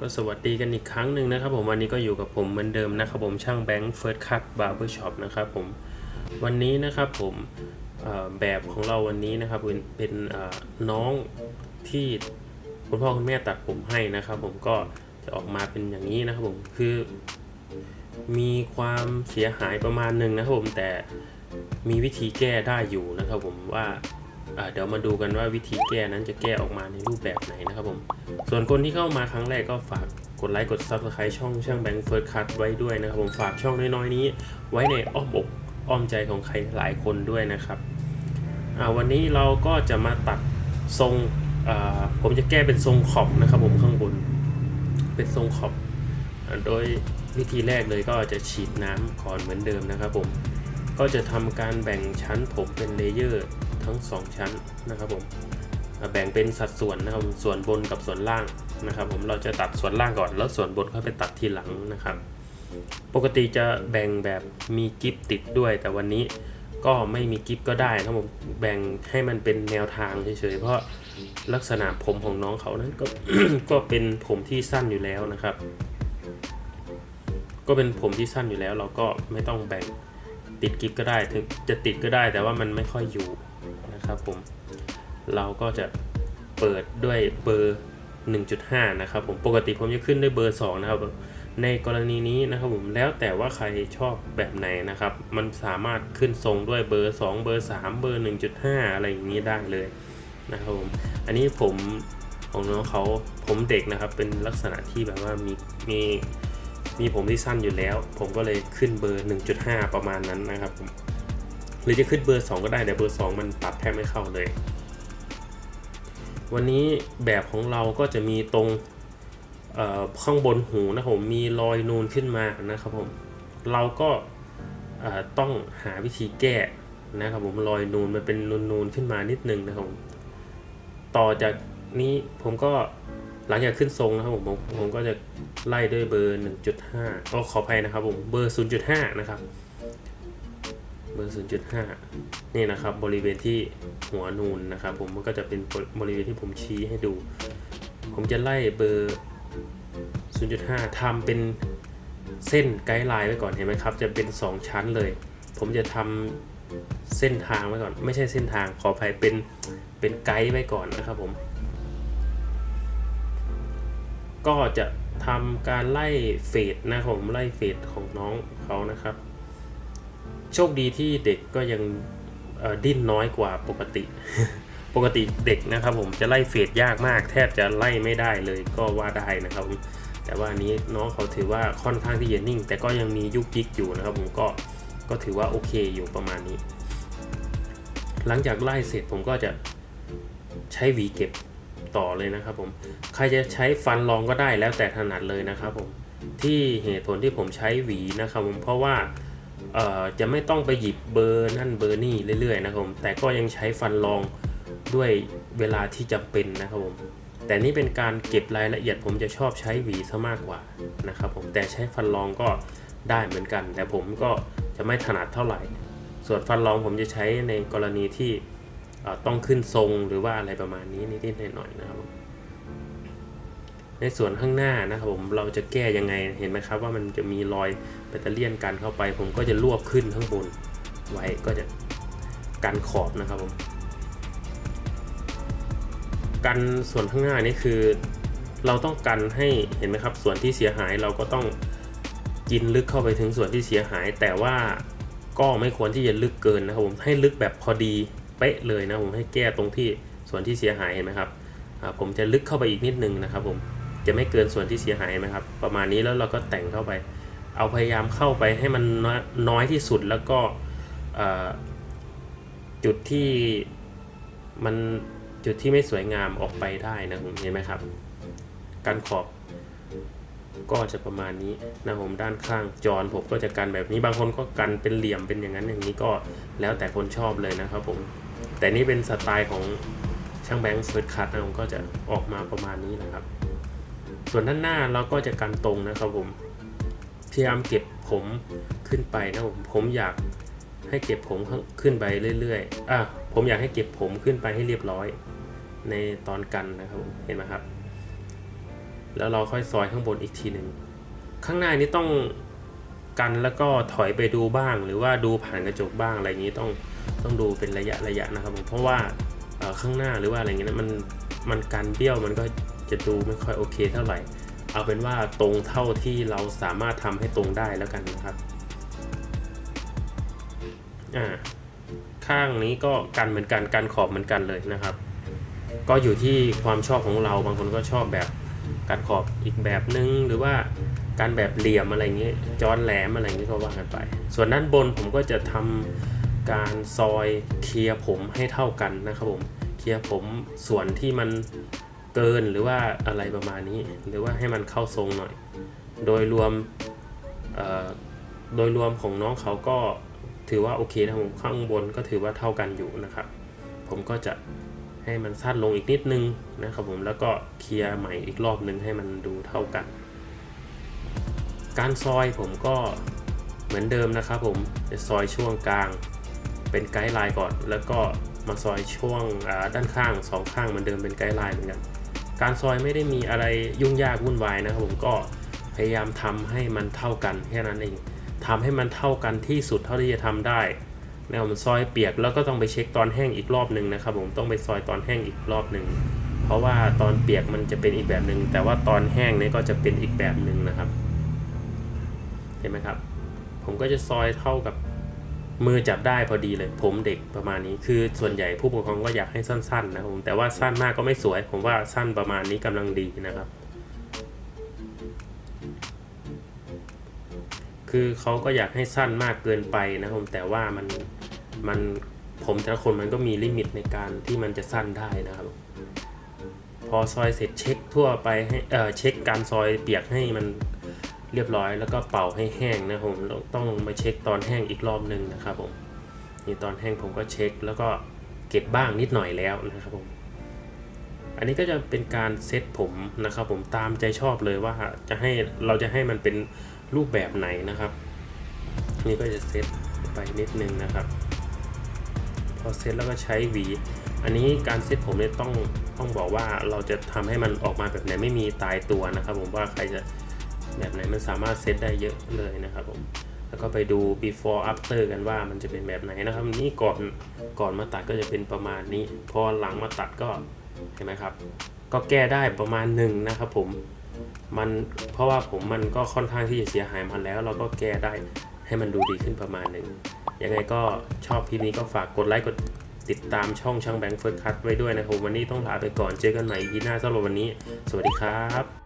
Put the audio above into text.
ก็สวัสดีกันอีกครั้งหนึ่งนะครับผมวันนี้ก็อยู่กับผมเหมือนเดิมนะครับผมช่างแบงค์เฟิร์สคัตบาร์เบอร์ช็อปนะครับผมวันนี้นะครับผมแบบของเราวันนี้นะครับเป็นน้องที่คุณพ่อคุณแม่ตัดผมให้นะครับผมก็จะออกมาเป็นอย่างนี้นะครับผมคือ มีความเสียหายประมาณหนึ่งนะครับผมแต่มีวิธีแก้ได้อยู่นะครับผมว่า เดี๋ยวมาดูกันว่าวิธีแก้นั้นจะแก้ออกมาในรูปแบบไหนนะครับผม ส่วนคนที่เข้ามาครั้งแรกก็ฝากกดไลค์กด Subscribe ช่องช่างแบงค์เฟิร์สคัทไว้ด้วยนะครับผมฝากช่องน้อยๆนี้ ไว้ในอ้อมอกอ้อมใจของใครหลายคนด้วยนะครับวันนี้เราก็จะมาตัดทรงผมจะแก้เป็นทรงขอบนะครับผมข้างบน เป็นทรงขอบ โดยวิธีแรกเลยก็จะฉีดน้ำก่อนเหมือนเดิมนะครับผม ก็จะทำการแบ่งชั้นผมเป็นเลเยอร์ ทั้ง 2 ชั้นนะครับผมแบ่งเป็นสัดส่วนนะครับส่วนบนกับส่วนล่างนะครับผมเราจะตัดส่วนล่างก่อนแล้วส่วนบนค่อยไปตัดทีหลังนะครับ ปกติจะแบ่งแบบมีกิฟติดด้วย แต่วันนี้ก็ไม่มีกิฟก็ได้นะครับผมแบ่งให้มันเป็นแนวทางเฉยๆเพราะลักษณะผมของน้องเขานั้นก็ก็เป็นผมที่สั้นอยู่แล้วนะครับ ก็เป็นผมที่สั้นอยู่แล้ว เราก็ไม่ต้องแบ่งติดกิฟก็ได้ถึงจะติดก็ได้แต่ว่ามันไม่ค่อยอยู่ นะครับผมเราก็จะเปิดด้วยเบอร์ 1.5 นะครับผมปกติผมจะขึ้นด้วยเบอร์ 2 นะครับ ในกรณีนี้นะครับผมแล้วแต่ว่าใครชอบแบบไหนนะครับ มันสามารถขึ้นทรงด้วยเบอร์ 2 เบอร์ 3 เบอร์ 1.5 อะไรอย่างนี้ได้เลยนะครับผมอันนี้ผมของน้องเขาผมเด็กนะครับเป็นลักษณะที่แบบว่ามีมีมีผมที่สั้นอยู่แล้ว ผมก็เลยขึ้นเบอร์ 1.5 ประมาณนั้นนะครับผม หรือจะขึ้นเบอร์ 2 ก็ได้แต่เบอร์ 2 มันตัดแทบไม่เข้าเลย วันนี้แบบของเราก็จะมีตรงข้างบนหูนะครับผมมีรอยนูนขึ้นมานะครับผมเราก็ต้องหาวิธีแก้นะครับผมรอยนูนมันเป็นนูนๆขึ้นมานิดนึงนะครับผมต่อจากนี้ผมก็หลังจากขึ้นทรงนะครับผมผมผมก็จะไล่ด้วยเบอร์ 1.5ก็ขออภัยนะครับผมเบอร์ 0.5 นะครับ เบอร์ 0.5 นี่นะครับบริเวณที่หัวนูนนะครับผมมันก็จะเป็นบริเวณที่ผมชี้ให้ดู ผมจะไล่เบอร์ 0.5ทำเป็นเส้นไกด์ไลน์ไว้ก่อนเห็นไหมครับ จะเป็น 2 ชั้นเลย ผมจะทำเส้นทางไว้ก่อน ไม่ใช่เส้นทางขออภัยเป็นเป็นไกด์ไว้ก่อนนะครับผม ก็จะทำการไล่เฟดนะครับผมไล่เฟดของน้องเขานะครับ โชคดีที่เด็กก็ยังดิ้นน้อยกว่าปกติ ปกติเด็กนะครับผมจะไล่เฟดยากมาก แทบจะไล่ไม่ได้เลยก็ว่าได้นะครับผมแต่ว่าอันนี้น้องเขาถือว่าค่อนข้างที่จะนิ่ง แต่ก็ยังมียุกยิกอยู่นะครับผมก็ก็ถือว่าโอเคอยู่ประมาณนี้ หลังจากไล่เสร็จผมก็จะใช้หวีเก็บต่อเลยนะครับผมใครจะใช้ฟันรองก็ได้แล้วแต่ถนัดเลยนะครับผมที่เหตุผลที่ผมใช้หวีนะครับผมเพราะว่า จะไม่ต้องไปหยิบเบอร์นั่นเบอร์นี่เรื่อยๆนะครับผมแต่ก็ยังใช้ฟันรองด้วยเวลาที่จำเป็นนะครับผมแต่นี่เป็นการเก็บรายละเอียดผมจะชอบใช้หวีซะมากกว่านะครับผมแต่ใช้ฟันรองก็ได้เหมือนกัน แต่ผมก็จะไม่ถนัดเท่าไหร่ ส่วนฟันรองผมจะใช้ในกรณีที่ต้องขึ้นทรงหรือว่าอะไรประมาณนี้นิดๆหน่อยๆนะครับผม ในส่วนข้างหน้านะครับผมเราจะแก้ยังไงเห็นไหมครับว่ามันจะมีรอยแบตเตอรี่กันเข้าไป ผมก็จะรวบขึ้นข้างบนไว้ก็จะกันขอบนะครับผมกันส่วนข้างหน้านี่คือ เราต้องกันให้เห็นไหมครับ ส่วนที่เสียหายเราก็ต้องกินลึกเข้าไปถึงส่วนที่เสียหาย แต่ว่าก็ไม่ควรที่จะลึกเกินนะครับผมให้ลึกแบบพอดีเป๊ะเลยนะผมให้แก้ตรงที่ส่วนที่เสียหายเห็นไหมครับผมจะลึกเข้าไปอีกนิดนึงนะครับผม จะไม่เกินส่วนที่เสียหายไหมครับ ประมาณนี้แล้วเราก็แต่งเข้าไป เอาพยายามเข้าไปให้มันน้อยที่สุดแล้วก็จุดที่มันจุดที่ไม่สวยงามออกไปได้นะผมเห็นไหมครับ การขอบก็จะประมาณนี้นะผมด้านข้างจอนผมก็จะกันแบบนี้บางคนก็กันเป็นเหลี่ยมเป็นอย่างนั้นอย่างนี้ก็แล้วแต่คนชอบเลยนะครับผม แต่นี่เป็นสไตล์ของช่างแบงค์เฟิร์สคัทนะผมก็จะออกมาประมาณนี้นะครับ ส่วนด้านหน้าเราก็จะกันตรงนะครับผมพยายามเก็บผมขึ้นไปนะผมผมอยากให้เก็บผมขึ้นไปเรื่อยๆอะผมอยากให้เก็บผมขึ้นไปให้เรียบร้อย ในตอนกันนะครับผมเห็นไหมครับ แล้วเราค่อยซอยข้างบนอีกทีหนึ่งข้างหน้านี้ต้องกันแล้วก็ถอยไปดูบ้าง หรือว่าดูผ่านกระจกบ้างอะไรอย่างนี้ต้องต้องดูเป็นระยะระยะนะครับผมเพราะว่าข้างหน้าหรือว่าอะไรเงี้ยมันมันกันเบี้ยวมันก็ จะดูไม่ค่อยโอเคเท่าไหร่ เอาเป็นว่าตรงเท่าที่เราสามารถทำให้ตรงได้แล้วกันนะครับ อ่า ข้างนี้ก็กันเหมือนกันกันขอบเหมือนกันเลยนะครับ ก็อยู่ที่ความชอบของเราบางคนก็ชอบแบบการขอบอีกแบบนึงหรือว่าการแบบเหลี่ยมอะไรเงี้ยจอนแหลมอะไรเงี้ยก็ว่ากันไป ส่วนด้านบนผมก็จะทำการซอยเคลียร์ผมให้เท่ากันนะครับผมเคลียร์ผมส่วนที่มัน เกินหรือว่าอะไรประมาณนี้ หรือว่าให้มันเข้าทรงหน่อย โดยรวมโดยรวมของน้องเขาก็ถือว่าโอเคนะครับผมข้างบนก็ถือว่าเท่ากันอยู่นะครับ ผมก็จะให้มันสั้นลงอีกนิดนึงนะครับผมแล้วก็เคลียร์ใหม่อีกรอบนึงให้มันดูเท่ากัน การซอยผมก็เหมือนเดิมนะครับผมจะซอยช่วงกลางเป็นไกด์ไลน์ก่อน แล้วก็มาซอยช่วงด้านข้างสองข้างเหมือนเดิมเป็นไกด์ไลน์เหมือนกัน การซอยไม่ได้มีอะไรยุ่งยากวุ่นวายนะครับผมก็พยายามทำให้มันเท่ากันแค่นั้นเองทำให้มันเท่ากันที่สุดเท่าที่จะทำได้นะครับผมซอยเปียกแล้วก็ต้องไปเช็คตอนแห้งอีกรอบหนึ่งนะครับผมต้องไปซอยตอนแห้งอีกรอบหนึ่งเพราะว่าตอนเปียกมันจะเป็นอีกแบบหนึ่งแต่ว่าตอนแห้งเนี่ยก็จะเป็นอีกแบบหนึ่งนะครับ เห็นไหมครับ ผมก็จะซอยเท่ากับ มือจับได้พอดีเลย ผมเด็กประมาณนี้ คือส่วนใหญ่ผู้ปกครองก็อยากให้สั้นๆนะครับผมแต่ว่าสั้นมากก็ไม่สวย ผมว่าสั้นประมาณนี้กำลังดีนะครับ คือเขาก็อยากให้สั้นมากเกินไปนะครับผมแต่ว่ามันมันผมแต่ละคนมันก็มีลิมิตในการที่มันจะสั้นได้นะครับพอซอยเสร็จเช็คทั่วไปให้เออเช็คการซอยเปียกให้มัน เรียบร้อยแล้วก็เป่าให้แห้งนะผมต้องลงมาเช็คตอนแห้งอีกรอบหนึ่งนะครับผมนี่ตอนแห้งผมก็เช็คแล้วก็เก็บบ้างนิดหน่อยแล้วนะครับผมอันนี้ก็จะเป็นการเซตผมนะครับผมตามใจชอบเลยว่าจะให้เราจะให้มันเป็นรูปแบบไหนนะครับ นี่ก็จะเซตไปนิดนึงนะครับ พอเซตแล้วก็ใช้หวี อันนี้การเซตผมเนี่ยต้องต้องบอกว่าเราจะทำให้มันออกมาแบบไหนไม่มีตายตัวนะครับ ผมว่าใครจะ แบบไหนมันสามารถเซตได้เยอะเลยนะครับผมแล้วก็ไปดู before after กันว่ามันจะเป็นแบบไหนนะครับ นี่ก่อนก่อนมาตัดก็จะเป็นประมาณนี้ พอหลังมาตัดก็เห็นไหมครับ ก็แก้ได้ประมาณหนึ่งนะครับผมมันเพราะว่าผมมันก็ค่อนข้างที่จะเสียหายมาแล้ว เราก็แก้ได้ให้มันดูดีขึ้นประมาณหนึ่งยังไงก็ชอบคลิปนี้ก็ฝากกดไลค์กดติดตามช่องช่างแบงค์เฟิร์สคัทไว้ด้วยนะครับวันนี้ต้องลาไปก่อนเจอกันใหม่พีหน้าสำหรับวันนี้ สวัสดีครับ